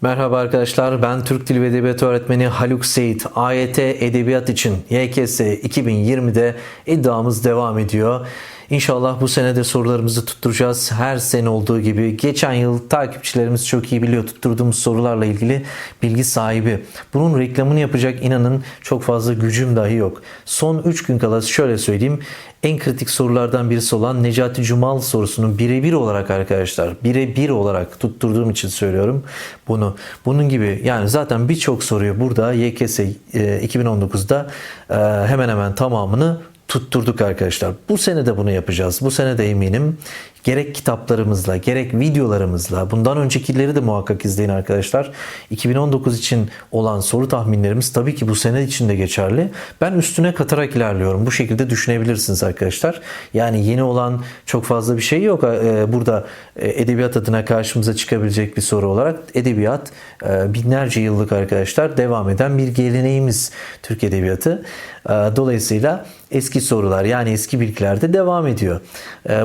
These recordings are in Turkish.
Merhaba arkadaşlar ben Türk Dili ve Edebiyatı öğretmeni Haluk Seyit. AYT Edebiyat için YKS 2020'de iddiamız devam ediyor. İnşallah bu sene de sorularımızı tutturacağız. Her sene olduğu gibi geçen yıl takipçilerimiz çok iyi biliyor tutturduğumuz sorularla ilgili bilgi sahibi. Bunun reklamını yapacak inanın çok fazla gücüm dahi yok. Son 3 gün kala şöyle söyleyeyim. En kritik sorulardan birisi olan Necati Cumal sorusunun birebir olarak arkadaşlar birebir olarak tutturduğum için söylüyorum bunu. Bunun gibi yani zaten birçok soruyu burada YKS e, 2019'da e, hemen hemen tamamını tutturduk arkadaşlar. Bu sene de bunu yapacağız. Bu sene de eminim gerek kitaplarımızla gerek videolarımızla bundan öncekileri de muhakkak izleyin arkadaşlar. 2019 için olan soru tahminlerimiz tabii ki bu sene için de geçerli. Ben üstüne katarak ilerliyorum. Bu şekilde düşünebilirsiniz arkadaşlar. Yani yeni olan çok fazla bir şey yok. Ee, Burada e, edebiyat adına karşımıza çıkabilecek bir soru olarak edebiyat e, binlerce yıllık arkadaşlar devam eden bir geleneğimiz Türk Edebiyatı. E, Dolayısıyla eski sorular yani eski bilgilerde devam ediyor.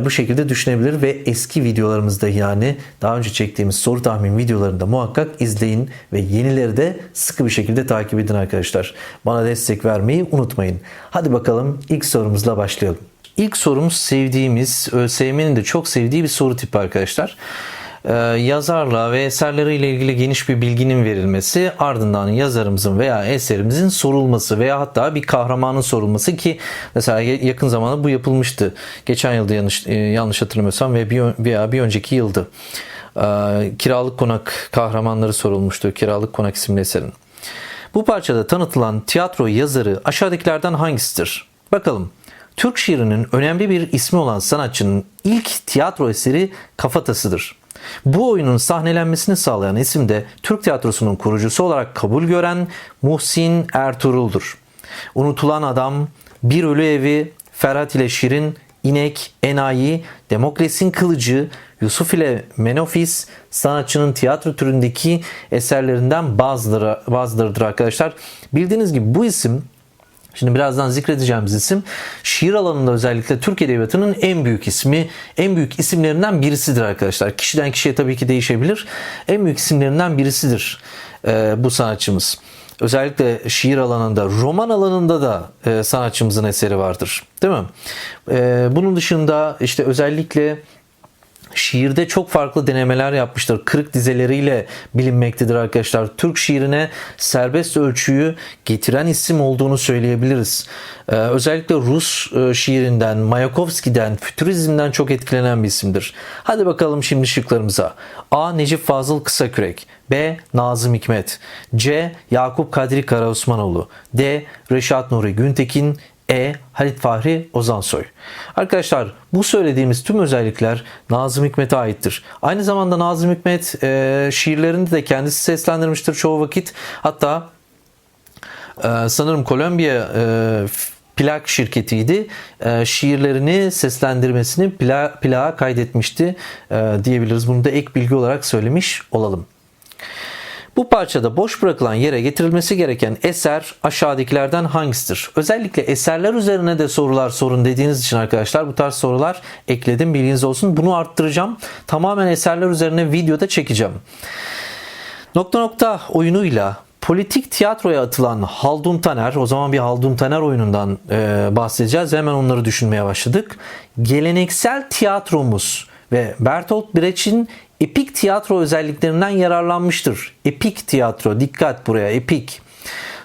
Bu şekilde düşünebilir ve eski videolarımızda yani daha önce çektiğimiz soru tahmin videolarında muhakkak izleyin ve yenileri de sıkı bir şekilde takip edin arkadaşlar. Bana destek vermeyi unutmayın. Hadi bakalım ilk sorumuzla başlayalım. İlk sorumuz sevdiğimiz, ÖSYM'nin de çok sevdiği bir soru tipi arkadaşlar. Ee, yazarla ve eserleriyle ilgili geniş bir bilginin verilmesi ardından yazarımızın veya eserimizin sorulması veya hatta bir kahramanın sorulması ki mesela yakın zamanda bu yapılmıştı. Geçen yılda yanlış, e, yanlış hatırlamıyorsam ve bir, veya bir önceki yıldı. Ee, Kiralık Konak kahramanları sorulmuştu. Kiralık Konak isimli eserin. Bu parçada tanıtılan tiyatro yazarı aşağıdakilerden hangisidir? Bakalım. Türk şiirinin önemli bir ismi olan sanatçının ilk tiyatro eseri Kafatası'dır. Bu oyunun sahnelenmesini sağlayan isim de Türk tiyatrosunun kurucusu olarak kabul gören Muhsin Ertuğrul'dur. Unutulan Adam, Bir Ölü Evi, Ferhat ile Şirin, İnek, Enayi, Demokrasinin Kılıcı, Yusuf ile Menofis sanatçının tiyatro türündeki eserlerinden bazıları, bazılarıdır arkadaşlar. Bildiğiniz gibi bu isim Şimdi birazdan zikredeceğimiz isim şiir alanında özellikle Türk Edebiyatı'nın en büyük ismi, en büyük isimlerinden birisidir arkadaşlar. Kişiden kişiye tabii ki değişebilir. En büyük isimlerinden birisidir e, bu sanatçımız. Özellikle şiir alanında, roman alanında da e, sanatçımızın eseri vardır. Değil mi? E, bunun dışında işte özellikle şiirde çok farklı denemeler yapmıştır. Kırık dizeleriyle bilinmektedir arkadaşlar. Türk şiirine serbest ölçüyü getiren isim olduğunu söyleyebiliriz. Ee, özellikle Rus e, şiirinden, Mayakovski'den, fütürizmden çok etkilenen bir isimdir. Hadi bakalım şimdi şıklarımıza. A. Necip Fazıl Kısakürek B. Nazım Hikmet C. Yakup Kadri Karaosmanoğlu D. Reşat Nuri Güntekin e. Halit Fahri Ozansoy. Arkadaşlar bu söylediğimiz tüm özellikler Nazım Hikmet'e aittir. Aynı zamanda Nazım Hikmet e, şiirlerinde de kendisi seslendirmiştir çoğu vakit. Hatta e, sanırım Kolombiya e, plak şirketiydi. E, şiirlerini seslendirmesini pla, plağa kaydetmişti e, diyebiliriz. Bunu da ek bilgi olarak söylemiş olalım. Bu parçada boş bırakılan yere getirilmesi gereken eser aşağıdakilerden hangisidir? Özellikle eserler üzerine de sorular sorun dediğiniz için arkadaşlar bu tarz sorular ekledim bilginiz olsun. Bunu arttıracağım. Tamamen eserler üzerine videoda çekeceğim. Nokta nokta oyunuyla politik tiyatroya atılan Haldun Taner, o zaman bir Haldun Taner oyunundan e, bahsedeceğiz. Hemen onları düşünmeye başladık. Geleneksel tiyatromuz ve Bertolt Brecht'in epik tiyatro özelliklerinden yararlanmıştır. Epik tiyatro, dikkat buraya epik.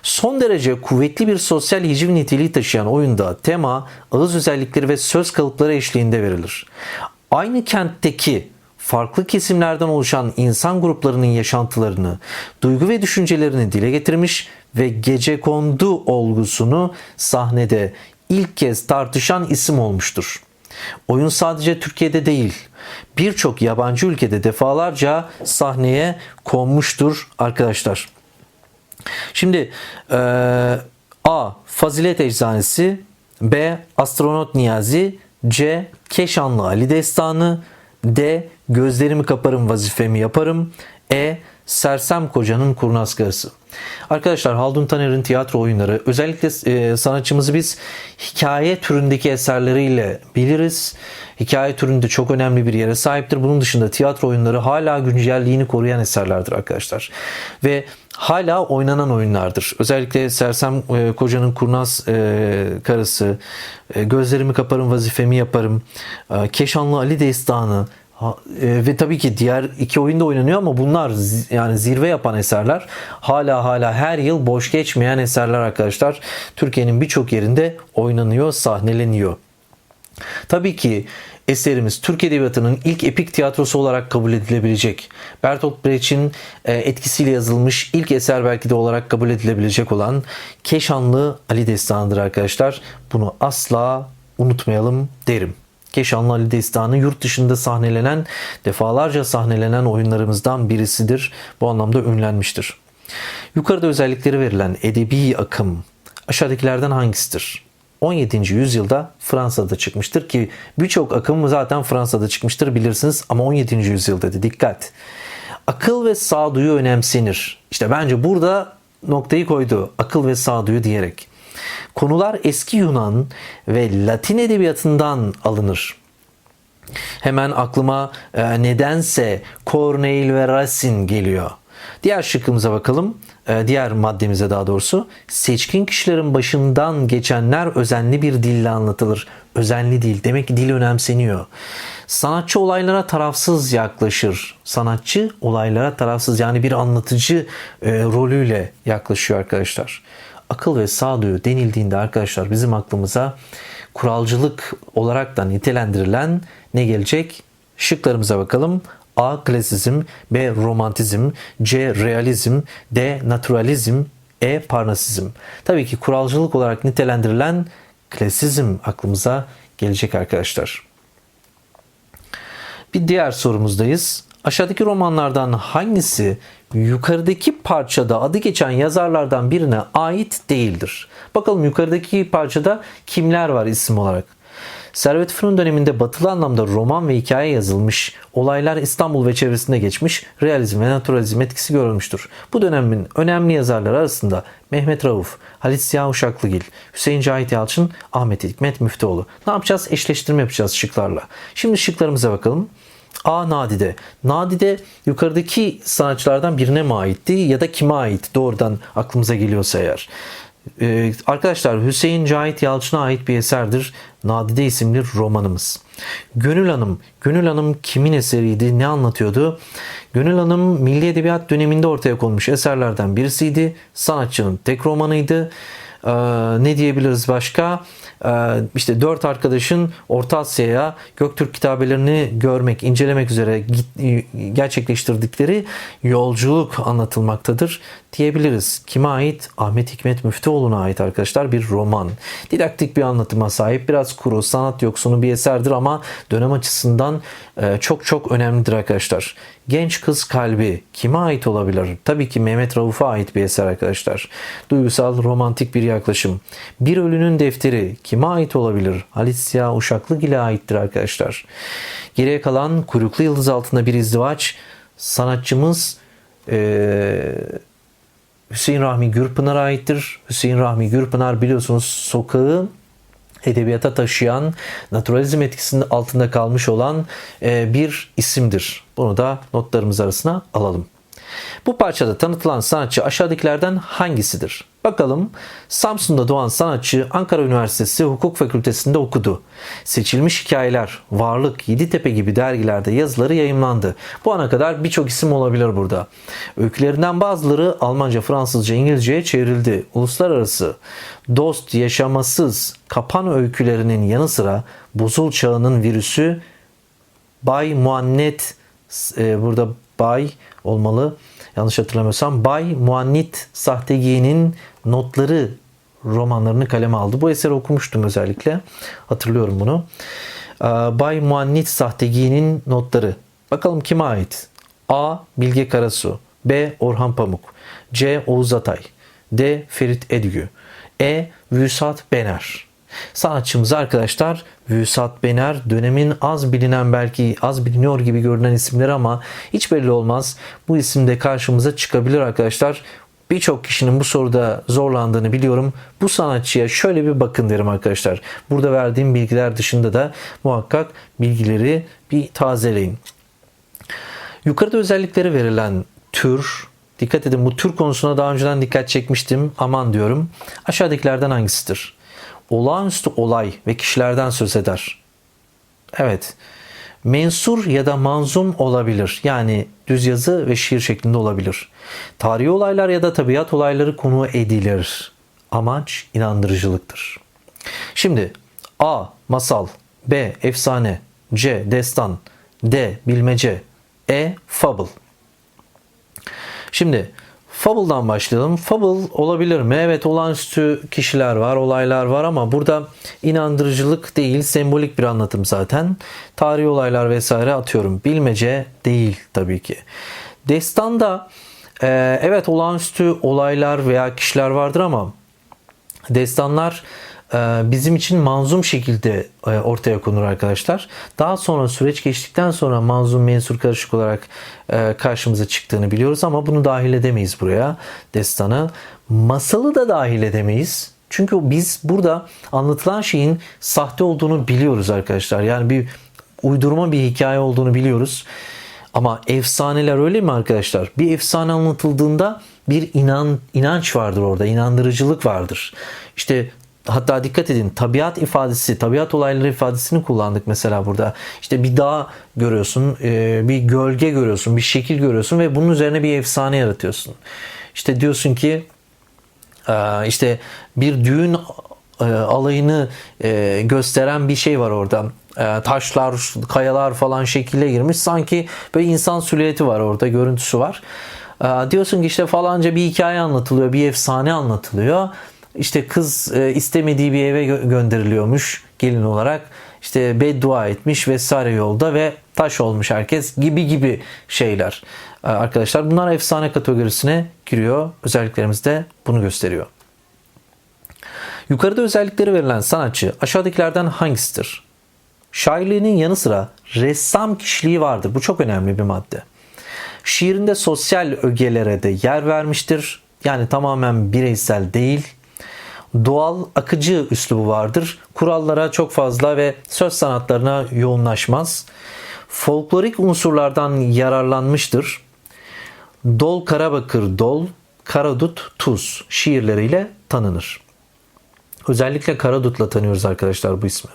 Son derece kuvvetli bir sosyal hiciv niteliği taşıyan oyunda tema, ağız özellikleri ve söz kalıpları eşliğinde verilir. Aynı kentteki farklı kesimlerden oluşan insan gruplarının yaşantılarını, duygu ve düşüncelerini dile getirmiş ve gece kondu olgusunu sahnede ilk kez tartışan isim olmuştur. Oyun sadece Türkiye'de değil, birçok yabancı ülkede defalarca sahneye konmuştur arkadaşlar. Şimdi e, A. Fazilet Eczanesi B. Astronot Niyazi C. Keşanlı Ali Destanı D. Gözlerimi kaparım vazifemi yaparım E. Sersem Koca'nın Kurnaz Karısı. Arkadaşlar Haldun Taner'in tiyatro oyunları özellikle e, sanatçımızı biz hikaye türündeki eserleriyle biliriz. Hikaye türünde çok önemli bir yere sahiptir. Bunun dışında tiyatro oyunları hala güncelliğini koruyan eserlerdir arkadaşlar. Ve hala oynanan oyunlardır. Özellikle Sersem e, Koca'nın Kurnaz e, Karısı, e, Gözlerimi Kaparım Vazifemi Yaparım, e, Keşanlı Ali Destanı, Ha, e, ve tabii ki diğer iki oyunda oynanıyor ama bunlar yani zirve yapan eserler hala hala her yıl boş geçmeyen eserler arkadaşlar. Türkiye'nin birçok yerinde oynanıyor, sahneleniyor. Tabii ki eserimiz Türk Edebiyatı'nın ilk epik tiyatrosu olarak kabul edilebilecek. Bertolt Brecht'in e, etkisiyle yazılmış ilk eser belki de olarak kabul edilebilecek olan Keşanlı Ali Destanı'dır arkadaşlar. Bunu asla unutmayalım derim. Keşanlı Ali Destanı yurt dışında sahnelenen, defalarca sahnelenen oyunlarımızdan birisidir. Bu anlamda ünlenmiştir. Yukarıda özellikleri verilen edebi akım aşağıdakilerden hangisidir? 17. yüzyılda Fransa'da çıkmıştır ki birçok akım zaten Fransa'da çıkmıştır bilirsiniz ama 17. yüzyıl dedi dikkat. Akıl ve sağduyu önemsenir. İşte bence burada noktayı koydu. Akıl ve sağduyu diyerek. Konular eski Yunan ve Latin edebiyatından alınır. Hemen aklıma e, nedense Corneille ve Racine geliyor. Diğer şıkkımıza bakalım. E, diğer maddemize daha doğrusu. Seçkin kişilerin başından geçenler özenli bir dille anlatılır. Özenli dil. Demek ki dil önemseniyor. Sanatçı olaylara tarafsız yaklaşır. Sanatçı olaylara tarafsız yani bir anlatıcı e, rolüyle yaklaşıyor arkadaşlar. Akıl ve sağduyu denildiğinde arkadaşlar bizim aklımıza kuralcılık olarak da nitelendirilen ne gelecek? Şıklarımıza bakalım. A. Klasizm B. Romantizm C. Realizm D. Naturalizm E. Parnasizm. Tabii ki kuralcılık olarak nitelendirilen klasizm aklımıza gelecek arkadaşlar. Bir diğer sorumuzdayız. Aşağıdaki romanlardan hangisi yukarıdaki parçada adı geçen yazarlardan birine ait değildir? Bakalım yukarıdaki parçada kimler var isim olarak? Servet Fünun döneminde batılı anlamda roman ve hikaye yazılmış, olaylar İstanbul ve çevresinde geçmiş, realizm ve naturalizm etkisi görülmüştür. Bu dönemin önemli yazarları arasında Mehmet Rauf, Halit Ziya Uşaklıgil, Hüseyin Cahit Yalçın, Ahmet Hikmet Müftüoğlu. Ne yapacağız? Eşleştirme yapacağız şıklarla. Şimdi şıklarımıza bakalım. A. Nadide. Nadide yukarıdaki sanatçılardan birine mi aitti ya da kime ait doğrudan aklımıza geliyorsa eğer. Ee, arkadaşlar Hüseyin Cahit Yalçın'a ait bir eserdir. Nadide isimli romanımız. Gönül Hanım. Gönül Hanım kimin eseriydi? Ne anlatıyordu? Gönül Hanım Milli Edebiyat döneminde ortaya konmuş eserlerden birisiydi. Sanatçının tek romanıydı. Ee, ne diyebiliriz başka? Ee, işte dört arkadaşın Orta Asya'ya Göktürk kitabelerini görmek, incelemek üzere git- gerçekleştirdikleri yolculuk anlatılmaktadır diyebiliriz. Kime ait? Ahmet Hikmet Müftüoğlu'na ait arkadaşlar bir roman. Didaktik bir anlatıma sahip, biraz kuru, sanat yoksunu bir eserdir ama dönem açısından e, çok çok önemlidir arkadaşlar. Genç Kız Kalbi kime ait olabilir? Tabii ki Mehmet Rauf'a ait bir eser arkadaşlar. Duygusal, romantik bir yaklaşım. Bir Ölünün Defteri kime ait olabilir? Halit Ziya Uşaklıgil'e aittir arkadaşlar. Geriye kalan Kuyruklu Yıldız Altında Bir İzdivaç sanatçımız eee Hüseyin Rahmi Gürpınar'a aittir. Hüseyin Rahmi Gürpınar biliyorsunuz sokağı edebiyata taşıyan, naturalizm etkisinin altında kalmış olan e, bir isimdir. Bunu da notlarımız arasına alalım. Bu parçada tanıtılan sanatçı aşağıdakilerden hangisidir? Bakalım Samsun'da doğan sanatçı Ankara Üniversitesi Hukuk Fakültesi'nde okudu. Seçilmiş hikayeler, Varlık, Yeditepe gibi dergilerde yazıları yayımlandı. Bu ana kadar birçok isim olabilir burada. Öykülerinden bazıları Almanca, Fransızca, İngilizceye çevrildi. Uluslararası dost, yaşamasız, kapan öykülerinin yanı sıra buzul çağının virüsü Bay Muannet e, burada Bay olmalı. Yanlış hatırlamıyorsam Bay Muannit Sahtegi'nin notları romanlarını kaleme aldı. Bu eseri okumuştum özellikle. Hatırlıyorum bunu. Ee, Bay Muannit Sahtegi'nin notları. Bakalım kime ait? A. Bilge Karasu B. Orhan Pamuk C. Oğuz Atay D. Ferit Edgü E. Vüsat Bener Sanatçımız arkadaşlar Vüsat Bener dönemin az bilinen belki az biliniyor gibi görünen isimleri ama hiç belli olmaz. Bu isim de karşımıza çıkabilir arkadaşlar. Birçok kişinin bu soruda zorlandığını biliyorum. Bu sanatçıya şöyle bir bakın derim arkadaşlar. Burada verdiğim bilgiler dışında da muhakkak bilgileri bir tazeleyin. Yukarıda özellikleri verilen tür, dikkat edin bu tür konusuna daha önceden dikkat çekmiştim. Aman diyorum. Aşağıdakilerden hangisidir? Olağanüstü olay ve kişilerden söz eder. Evet. Mensur ya da manzum olabilir. Yani düz yazı ve şiir şeklinde olabilir. Tarihi olaylar ya da tabiat olayları konu edilir. Amaç inandırıcılıktır. Şimdi A. Masal B. Efsane C. Destan D. Bilmece E. Fable Şimdi Fable'dan başlayalım. Fable olabilir mi? Evet olağanüstü kişiler var, olaylar var ama burada inandırıcılık değil, sembolik bir anlatım zaten. Tarihi olaylar vesaire atıyorum. Bilmece değil tabii ki. Destanda e, evet olağanüstü olaylar veya kişiler vardır ama destanlar bizim için manzum şekilde e, ortaya konur arkadaşlar. Daha sonra süreç geçtikten sonra manzum mensur karışık olarak e, karşımıza çıktığını biliyoruz ama bunu dahil edemeyiz buraya destanı. Masalı da dahil edemeyiz. Çünkü biz burada anlatılan şeyin sahte olduğunu biliyoruz arkadaşlar. Yani bir uydurma bir hikaye olduğunu biliyoruz. Ama efsaneler öyle mi arkadaşlar? Bir efsane anlatıldığında bir inan inanç vardır orada, inandırıcılık vardır. İşte hatta dikkat edin tabiat ifadesi, tabiat olayları ifadesini kullandık mesela burada. İşte bir dağ görüyorsun, e, bir gölge görüyorsun, bir şekil görüyorsun ve bunun üzerine bir efsane yaratıyorsun. İşte diyorsun ki e, işte bir düğün e, alayını gösteren bir şey var orada. Taşlar, kayalar falan şekile girmiş. Sanki böyle insan silüeti var orada, görüntüsü var. Diyorsun ki işte falanca bir hikaye anlatılıyor, bir efsane anlatılıyor işte kız e, istemediği bir eve gö- gönderiliyormuş gelin olarak. İşte beddua etmiş vesaire yolda ve taş olmuş herkes gibi gibi şeyler. E, arkadaşlar bunlar efsane kategorisine giriyor. Özelliklerimiz de bunu gösteriyor. Yukarıda özellikleri verilen sanatçı aşağıdakilerden hangisidir? Şairliğinin yanı sıra ressam kişiliği vardır. Bu çok önemli bir madde. Şiirinde sosyal ögelere de yer vermiştir. Yani tamamen bireysel değil doğal akıcı üslubu vardır. Kurallara çok fazla ve söz sanatlarına yoğunlaşmaz. Folklorik unsurlardan yararlanmıştır. Dol Karabakır Dol, Karadut Tuz şiirleriyle tanınır. Özellikle Karadut'la tanıyoruz arkadaşlar bu ismi.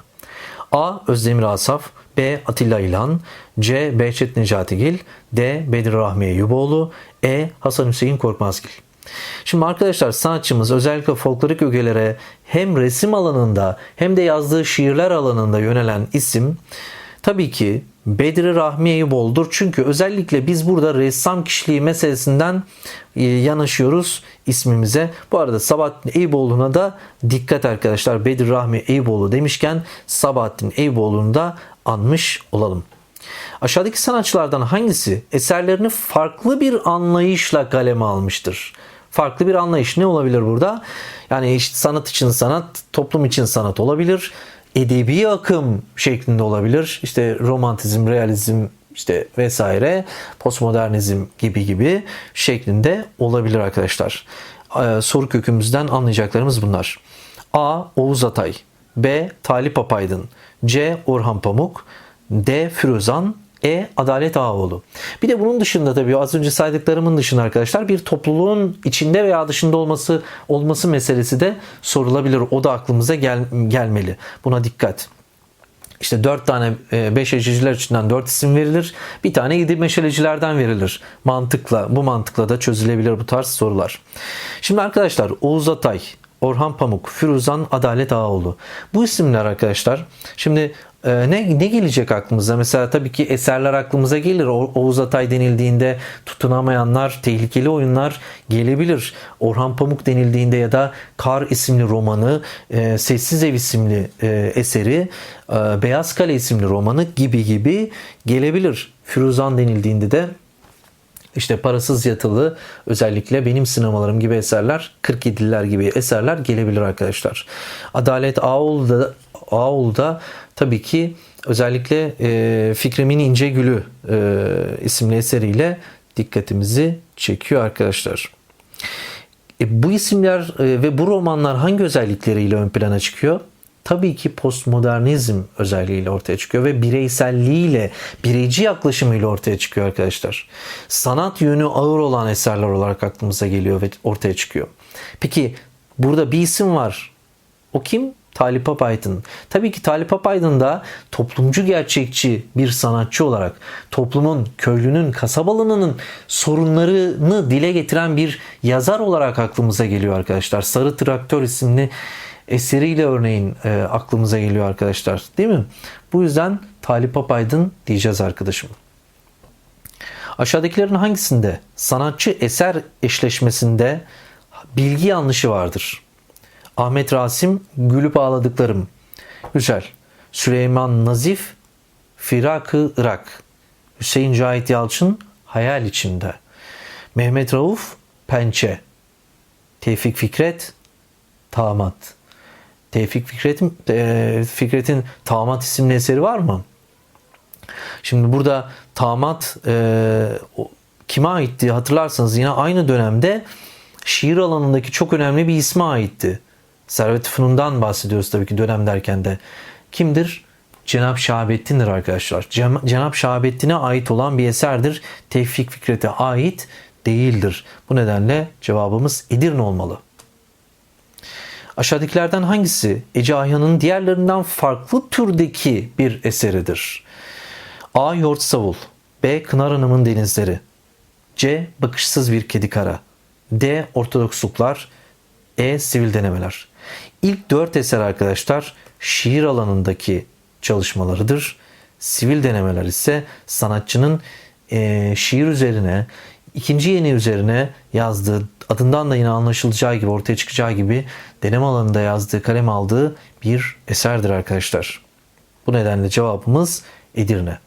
A. Özdemir Asaf B. Atilla İlhan C. Behçet Necatigil D. Bedir Rahmiye Yuboğlu E. Hasan Hüseyin Korkmazgil Şimdi arkadaşlar sanatçımız özellikle folklorik ögelere hem resim alanında hem de yazdığı şiirler alanında yönelen isim tabii ki Bedri Rahmi Eyübol'dur. Çünkü özellikle biz burada ressam kişiliği meselesinden e, yanaşıyoruz ismimize. Bu arada Sabahattin Eyüboğlu'na da dikkat arkadaşlar. Bedri Rahmi Eyüboğlu demişken Sabahattin Eyüboğlu'nu da anmış olalım. Aşağıdaki sanatçılardan hangisi eserlerini farklı bir anlayışla kaleme almıştır? farklı bir anlayış. Ne olabilir burada? Yani işte sanat için sanat, toplum için sanat olabilir. Edebi akım şeklinde olabilir. İşte romantizm, realizm işte vesaire, postmodernizm gibi gibi şeklinde olabilir arkadaşlar. Ee, soru kökümüzden anlayacaklarımız bunlar. A. Oğuz Atay B. Talip Apaydın C. Orhan Pamuk D. Firuzan e. Adalet Ağoğlu. Bir de bunun dışında tabii az önce saydıklarımın dışında arkadaşlar bir topluluğun içinde veya dışında olması olması meselesi de sorulabilir. O da aklımıza gel, gelmeli. Buna dikkat. İşte dört tane e, beş ececiler içinden dört isim verilir. Bir tane yedi meşalecilerden verilir. Mantıkla, bu mantıkla da çözülebilir bu tarz sorular. Şimdi arkadaşlar Oğuz Atay, Orhan Pamuk, Firuzan Adalet Ağoğlu. Bu isimler arkadaşlar şimdi ee, ne, ne gelecek aklımıza? Mesela tabii ki eserler aklımıza gelir. O, Oğuz Atay denildiğinde tutunamayanlar, tehlikeli oyunlar gelebilir. Orhan Pamuk denildiğinde ya da Kar isimli romanı, e, Sessiz Ev isimli e, eseri, e, Beyaz Kale isimli romanı gibi gibi gelebilir. Firuzan denildiğinde de işte parasız yatılı özellikle benim sinemalarım gibi eserler 47'ler gibi eserler gelebilir arkadaşlar. Adalet Ağoğlu'da, Ağoğlu'da tabii ki özellikle e, Fikrimin İnce Gülü e, isimli eseriyle dikkatimizi çekiyor arkadaşlar. E, bu isimler e, ve bu romanlar hangi özellikleriyle ön plana çıkıyor? Tabii ki postmodernizm özelliğiyle ortaya çıkıyor ve bireyselliğiyle, bireyci yaklaşımıyla ortaya çıkıyor arkadaşlar. Sanat yönü ağır olan eserler olarak aklımıza geliyor ve ortaya çıkıyor. Peki burada bir isim var. O kim? Talip Apaydın. Tabii ki Talip Apaydın da toplumcu gerçekçi bir sanatçı olarak toplumun, köylünün, kasabalının sorunlarını dile getiren bir yazar olarak aklımıza geliyor arkadaşlar. Sarı Traktör isimli eseriyle örneğin e, aklımıza geliyor arkadaşlar. Değil mi? Bu yüzden Talip Apaydın diyeceğiz arkadaşım. Aşağıdakilerin hangisinde sanatçı eser eşleşmesinde bilgi yanlışı vardır? Ahmet Rasim Gülüp Ağladıklarım. Güzel. Süleyman Nazif Firakı Irak. Hüseyin Cahit Yalçın Hayal içinde. Mehmet Rauf Pençe. Tevfik Fikret Tamat. Tevfik Fikret'in e, Fikret'in Tamat isimli eseri var mı? Şimdi burada Tamat e, kime aitti hatırlarsanız yine aynı dönemde şiir alanındaki çok önemli bir isme aitti. Servet Fünun'dan bahsediyoruz tabii ki dönem derken de. Kimdir? Cenab Şahabettin'dir arkadaşlar. Cenab Şahabettin'e ait olan bir eserdir. Tevfik Fikret'e ait değildir. Bu nedenle cevabımız Edirne olmalı. Aşağıdakilerden hangisi Ece Ayhan'ın diğerlerinden farklı türdeki bir eseridir? A. Yort Savul B. Kınar Hanım'ın Denizleri C. Bakışsız Bir Kedi Kara D. Ortodoksluklar E. Sivil Denemeler İlk dört eser arkadaşlar şiir alanındaki çalışmalarıdır. Sivil denemeler ise sanatçının e, şiir üzerine, ikinci yeni üzerine yazdığı, adından da yine anlaşılacağı gibi, ortaya çıkacağı gibi deneme alanında yazdığı, kalem aldığı bir eserdir arkadaşlar. Bu nedenle cevabımız Edirne.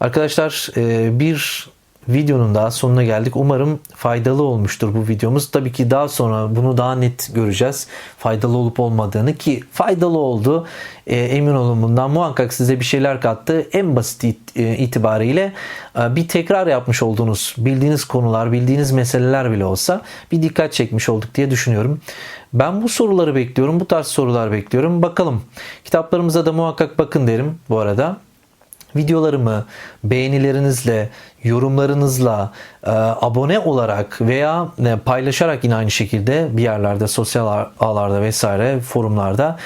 Arkadaşlar e, bir videonun daha sonuna geldik. Umarım faydalı olmuştur bu videomuz. Tabii ki daha sonra bunu daha net göreceğiz. Faydalı olup olmadığını ki faydalı oldu. E, emin olun bundan muhakkak size bir şeyler kattı. En basit it, e, itibariyle e, bir tekrar yapmış olduğunuz bildiğiniz konular, bildiğiniz meseleler bile olsa bir dikkat çekmiş olduk diye düşünüyorum. Ben bu soruları bekliyorum. Bu tarz sorular bekliyorum. Bakalım. Kitaplarımıza da muhakkak bakın derim bu arada videolarımı beğenilerinizle, yorumlarınızla, e, abone olarak veya e, paylaşarak yine aynı şekilde bir yerlerde, sosyal ağlarda vesaire forumlarda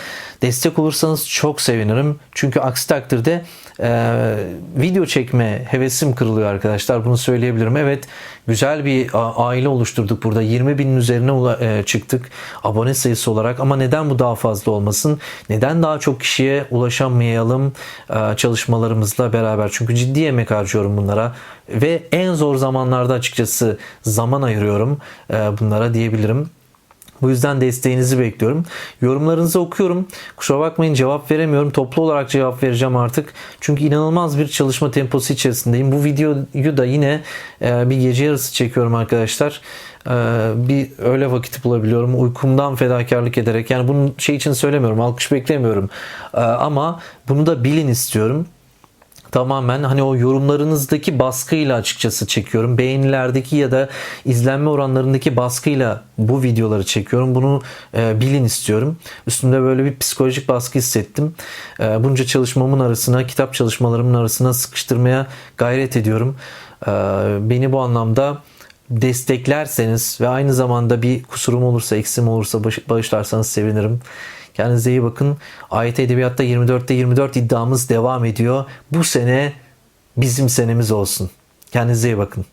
destek olursanız çok sevinirim. Çünkü aksi takdirde e, video çekme hevesim kırılıyor arkadaşlar. Bunu söyleyebilirim. Evet güzel bir aile oluşturduk burada. 20 binin üzerine e, çıktık abone sayısı olarak. Ama neden bu daha fazla olmasın? Neden daha çok kişiye ulaşamayalım e, çalışmalarımızla beraber? Çünkü ciddi emek harcıyorum bunlara. Ve en zor zamanlarda açıkçası zaman ayırıyorum e, bunlara diyebilirim. Bu yüzden desteğinizi bekliyorum. Yorumlarınızı okuyorum. Kusura bakmayın cevap veremiyorum. Toplu olarak cevap vereceğim artık. Çünkü inanılmaz bir çalışma temposu içerisindeyim. Bu videoyu da yine e, bir gece yarısı çekiyorum arkadaşlar. E, bir öyle vakit bulabiliyorum. Uykumdan fedakarlık ederek. Yani bunun şey için söylemiyorum. Alkış beklemiyorum. E, ama bunu da bilin istiyorum tamamen hani o yorumlarınızdaki baskıyla açıkçası çekiyorum. Beğenilerdeki ya da izlenme oranlarındaki baskıyla bu videoları çekiyorum. Bunu e, bilin istiyorum. Üstümde böyle bir psikolojik baskı hissettim. E, bunca çalışmamın arasına, kitap çalışmalarımın arasına sıkıştırmaya gayret ediyorum. E, beni bu anlamda desteklerseniz ve aynı zamanda bir kusurum olursa, eksim olursa bağışlarsanız sevinirim. Kendinize iyi bakın. Ayet Edebiyat'ta 24'te 24 iddiamız devam ediyor. Bu sene bizim senemiz olsun. Kendinize iyi bakın.